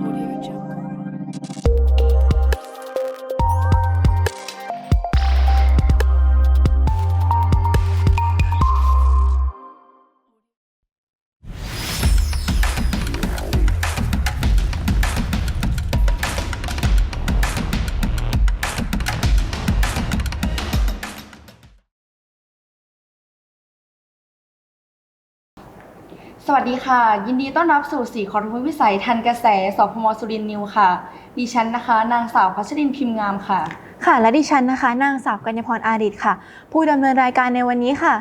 Audio Jungle. สวัสดีค่ะ ยินดีต้อนรับสู่สีขอรภูมิวิสัยทันกระแสสพมสุรินทร์นิวค่ะ ดิฉันนะคะ นางสาวพัชรินพิมพ์งามค่ะ ค่ะ และดิฉันนะคะ นางสาวกัญญพรอาดิตค่ะ ผู้ดำเนินรายการในวันนี้ค่ะ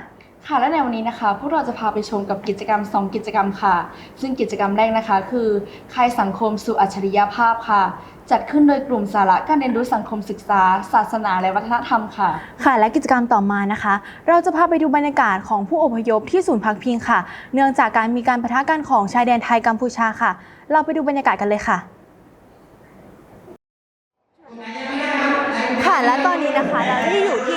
ค่ะและในวันนี้นะคะ พวกเราจะพาไปชมกับกิจกรรม 2 กิจกรรมค่ะ ซึ่งกิจกรรมแรกนะคะ คือค่ายสังคมสู่อัจฉริยภาพค่ะ จัดขึ้นโดยกลุ่มสาระการเรียนรู้สังคมศึกษา ศาสนาและวัฒนธรรมค่ะ ค่ะ และกิจกรรมต่อมานะคะ เราจะพาไปดูบรรยากาศของผู้อพยพที่ศูนย์พักพิงค่ะ เนื่องจากการมีการปะทะกันของชายแดนไทยกัมพูชาค่ะ เราไปดูบรรยากาศกันเลยค่ะค่ะและตอนนี้นะคะเราได้อยู่ที่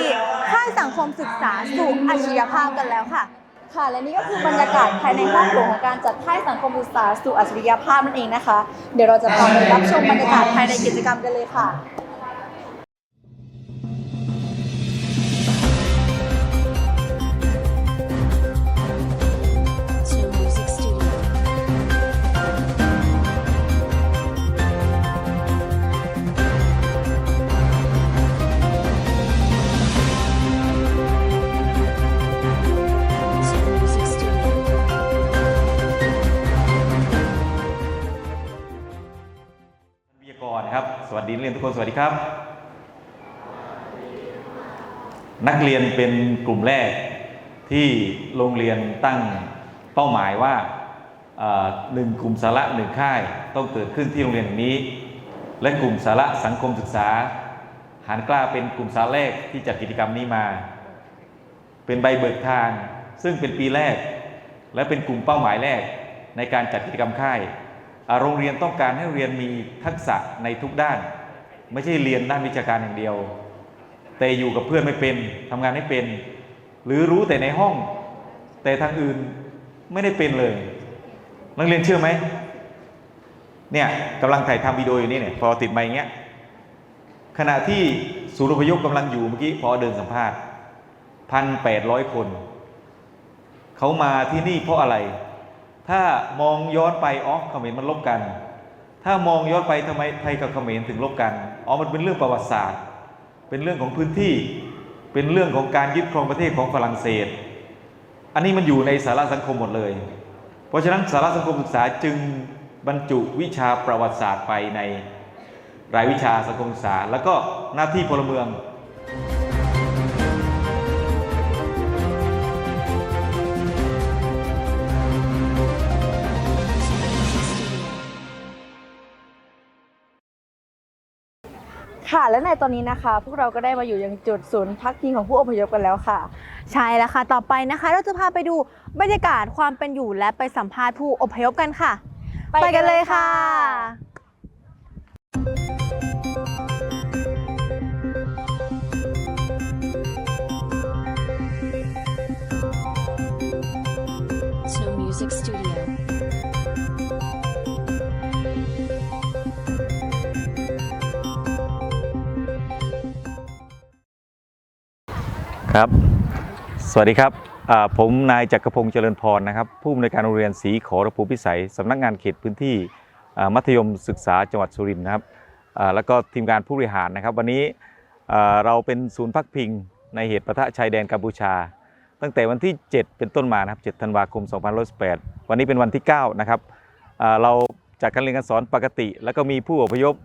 ค่ายสังค มศึกษาสู่อัจฉริยภาพกันแล้วค่ะ ค่ะ และนี่ก็คือบรรยากาศภายในห้องหลวงของการจัดค่ายสังคมศึกษาสู่อัจฉริยภาพนั่นเองนะคะ เดี๋ยวเราจะพาไปรับชมบรรยากาศภายในกิจกรรมกันเลยค่ะ สวัสดีนักเรียนทุกคนสวัสดีครับ นักเรียนเป็นกลุ่มแรกที่โรงเรียนตั้งเป้าหมายว่าหนึ่งกลุ่มสาระหนึ่งค่าย ต้องเกิดขึ้นที่โรงเรียนนี้ และกลุ่มสาระสังคมศึกษาหารกล้าเป็นกลุ่มสาระแรกที่จัดกิจกรรมนี้มา เป็นใบเบิกทาง ซึ่งเป็นปีแรก และเป็นกลุ่มเป้าหมายแรกในการจัดกิจกรรมค่าย โรงเรียนต้องการให้เรียนมีทักษะในทุกด้าน ไม่ใช่เรียนด้านวิชาการอย่างเดียว แต่อยู่กับเพื่อนไม่เป็นทำงานไม่เป็น หรือรู้แต่ในห้อง แต่ทางอื่นไม่ได้เป็นเลยนักเรียนเชื่อไหมเนี่ยกำลังถ่ายทำวิดีโออยู่นี่เนี่ยพอติดไมค์อย่างเงี้ยขณะที่ศูนย์อพยพกำลังอยู่เมื่อกี้พอเดินสัมภาษณ์พันแปดร้อยคน เขามาที่นี่เพราะอะไร ถ้ามองย้อนไปอ๋อเขมรมันลบกัน ถ้ามองย้อนไปทำไมไทยกับเขมรถึงลบกันอ๋อมันเป็นเรื่องประวัติศาสตร์ เป็นเรื่องของพื้นที่ เป็นเรื่องของการยึดครองประเทศของฝรั่งเศส อันนี้มันอยู่ในสาระสังคมหมดเลย เพราะฉะนั้นสาระสังคมศึกษาจึงบรรจุวิชาประวัติศาสตร์ไปในรายวิชาสังคมศึกษา แล้วก็หน้าที่พลเมือง ค่ะ และในตอนนี้นะคะ พวกเราก็ได้มาอยู่ยังจุดศูนย์พักพิงของผู้อพยพกันแล้วค่ะ ใช่แล้วค่ะ ต่อไปนะคะ เราจะพาไปดูบรรยากาศความเป็นอยู่และไปสัมภาษณ์ผู้อพยพกันค่ะ ไปไปกักันนเลเลยยค่ะค่ะ To Music Studio. ครับ สวัสดีครับ ผมนายจักรพงศ์เจริญพรนะครับ ผู้อำนวยการโรงเรียนศรีขอรภูพิสัยสำนักงานเขตพื้นที่มัธยมศึกษาจังหวัดสุรินทร์นะครับแล้วก็ทีมงานผู้บริหารนะครับ วันนี้เราเป็นศูนย์พักพิงในเหตุประทะชายแดนกัมพูชา ตั้งแต่วันที่ 7 เป็นต้นมานะครับ7ธันวาคม2518วันนี้เป็นวันที่ 9 นะครับเราจัดการเรียนการสอนปกติ แล้วก็มีผู้อพยพ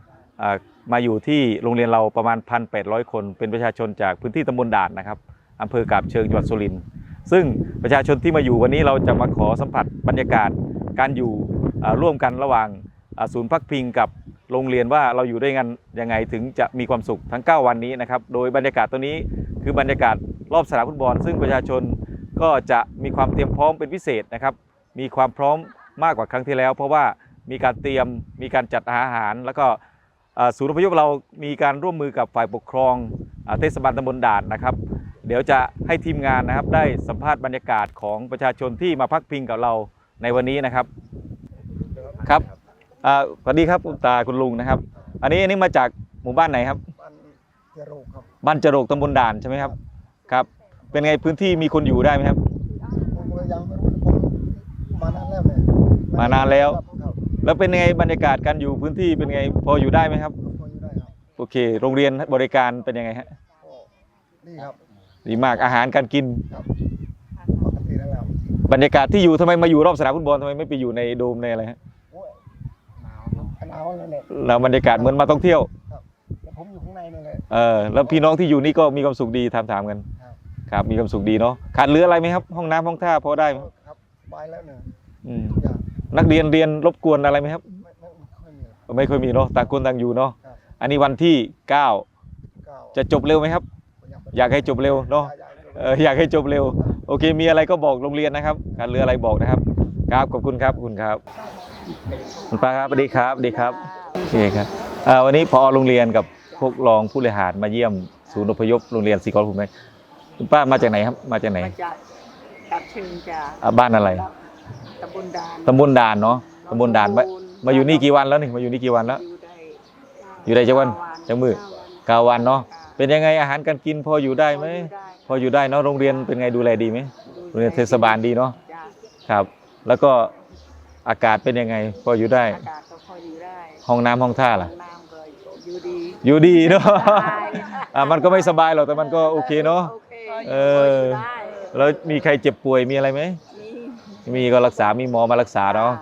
มาอยู่ที่โรงเรียนเราประมาณ 1,800 คน เป็นประชาชนจากพื้นที่ตำบลด่านนะครับ อำเภอกาบเชิงจังหวัดสุรินทร์ซึ่งประชาชนที่มาอยู่วันนี้เราจะมาขอสัมผัสบรรยากาศการอยู่ร่วมกันระหว่างศูนย์พักพิงกับโรงเรียนว่าเราอยู่ด้วยกันยังไงถึงจะมีความสุขทั้ง 9 วันนี้นะครับ โดยบรรยากาศตัวนี้คือบรรยากาศรอบสนามฟุตบอล ซึ่งประชาชนก็จะมีความเตรียมพร้อมเป็นพิเศษนะครับ มีความพร้อมมากกว่าครั้งที่แล้ว เพราะว่ามีการเตรียมมีการจัดอาหาร แล้วก็ศูนย์อพยพเรามีการร่วมมือกับฝ่ายปกครองอเทศบาลตำบลด่านนะครับ เดี๋ยวจะให้ทีมงานนะครับได้สัมภาษณ์บรรยากาศของประชาชนที่มาพักพิงกับเราในวันนี้นะครับครับอ่าสวัสดีครับคุณตาคุณลุงนะครับ อันนี้อันนี้มาจากหมู่บ้านไหนครับ บ้านเจโรครับบ้านจรกตำบลด่านใช่ไหมครับครับ เป็นไงพื้นที่มีคนอยู่ได้ไหมครับ ผมก็ยังไม่รู้ผมมานานแล้วเนี่ยมานานแล้ว ครับครับแล้วเป็นไงบรรยากาศการอยู่พื้นที่เป็นไงพออยู่ได้ไหมครับ พออยู่ได้ครับโอเค โรงเรียนบริการเป็นยังไงฮะก็ดีครับ ดีมากอาหารการกินครับปกติแล้วแล้วบรรยากาศที่อยู่ทำไมมาอยู่รอบสนามฟุตบอลทำไมไม่ไปอยู่ในโดมในอะไรฮะโอ้ยหนาวหนาวเลยเนี่ยแล้วบรรยากาศเหมือนมาท่องเที่ยวครับแล้วผมอยู่ข้างในนี่แหละ เออแล้วพี่น้องที่อยู่นี่ก็มีความสุขดีถามถามๆกันครับ ครับมีความสุขดีเนาะขาดเหลืออะไรไหมครับ ห้องน้ำห้องท่าพอได้ไหมครับสบายแล้วเนี่ยอืมทุกอย่างนักเรียนเรียนรบกวนอะไรไหมครับ ไม่ไม่ไม่ค่อยมีหรอก ไม่ค่อยมีเนาะต่างคนต่างอยู่เนาะครับ อันนี้วันที่ 9 เก้าจะจบเร็วไหมครับ อยากให้จบเร็วเนาะอยากให้จบเอออยากให้จบเร็ว โอเค มีอะไรก็บอกโรงเรียนนะครับขาดเหลืออะไรบอกนะครับ ครับขอบคุณครับขอบคุณครับคุณป้าครับสวัสดีครับสวัสดีครับโอเคครับอ่าวันนี้พอโรงเรียนกับพวกรองผู้บริหารมาเยี่ยมศูนย์อพยพโรงเรียนสีกอลภูมิไหมคุณป้ามาจากไหนครับมาจากไหนมาจากจากเชิงจากอ่าบ้านอะไรตำบลด่านตำบลด่านเนาะตำบลด่านมามาอยู่นี่กี่วันแล้วนี่มาอยู่นี่กี่วันแล้ว อยู่ได้จักวันจักมื้อเก้าวันเนาะ เป็นยังไงอาหารการกินพออยู่ได้ไหมพออยู่ได้เนาะโรงเรียนเป็นไงดูแลดีไหมโรงเรียนเทศบาลดีเนาะจ้ะครับ แล้วก็อากาศเป็นยังไง พออยู่ได้ อากาศก็พออยู่ได้ ห้องน้ำห้องท่าล่ะน้ำก็อยู่ดีอยู่ดีเนาะได้อะมันก็ไม่สบายหรอกแต่มันก็โอเคเนาะโอเคเออได้แล้วมีใครเจ็บป่วยมีอะไรไหมมีมีก็รักษามีหมอมารักษาเนาะ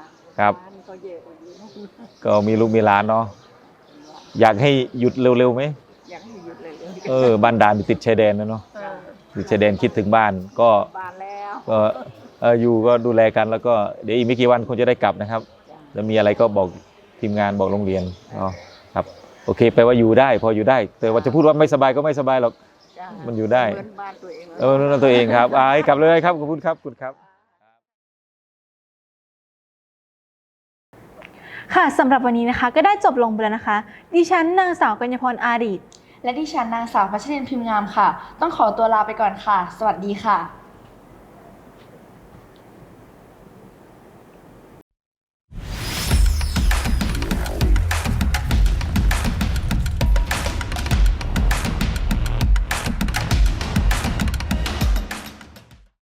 ครับานก็เยอะอยู่ก็มีลูกมีหลานเนาะอยากให้หยุดเร็วๆไหม เลยเออบ้านด่านติดชายแดนนะเนาะจ้ะติดชายแดนคิดถึงบ้านก็บานแล้วก็เอออยู่ก็ดูแลกันแล้วก็เดี๋ยวอีกไม่กี่วันคงจะได้กลับนะครับจ้ะแล้วมีอะไรก็บอกทีมงานบอกโรงเรียนเนาะครับโอเคแปลว่าอยู่ได้ พออยู่ได้ แต่ว่าจะพูดว่าไม่สบายก็ไม่สบายหรอก จ้ะมันอยู่ได้ เหมือนบ้านตัวเองลย เออนั่นตัวเองครับอ่าให้กลับเลยครับขอบคุณครับขอบคุณครับ ค่ะสำหรับวันนี้นะคะก็ได้จบลงไปแล้วนะคะ ดิฉันนางสาวกัญญาพรอารีต และดิฉันนางสาวพัชรินพิมพ์งามค่ะ ต้องขอตัวลาไปก่อนค่ะ สวัสดีค่ะ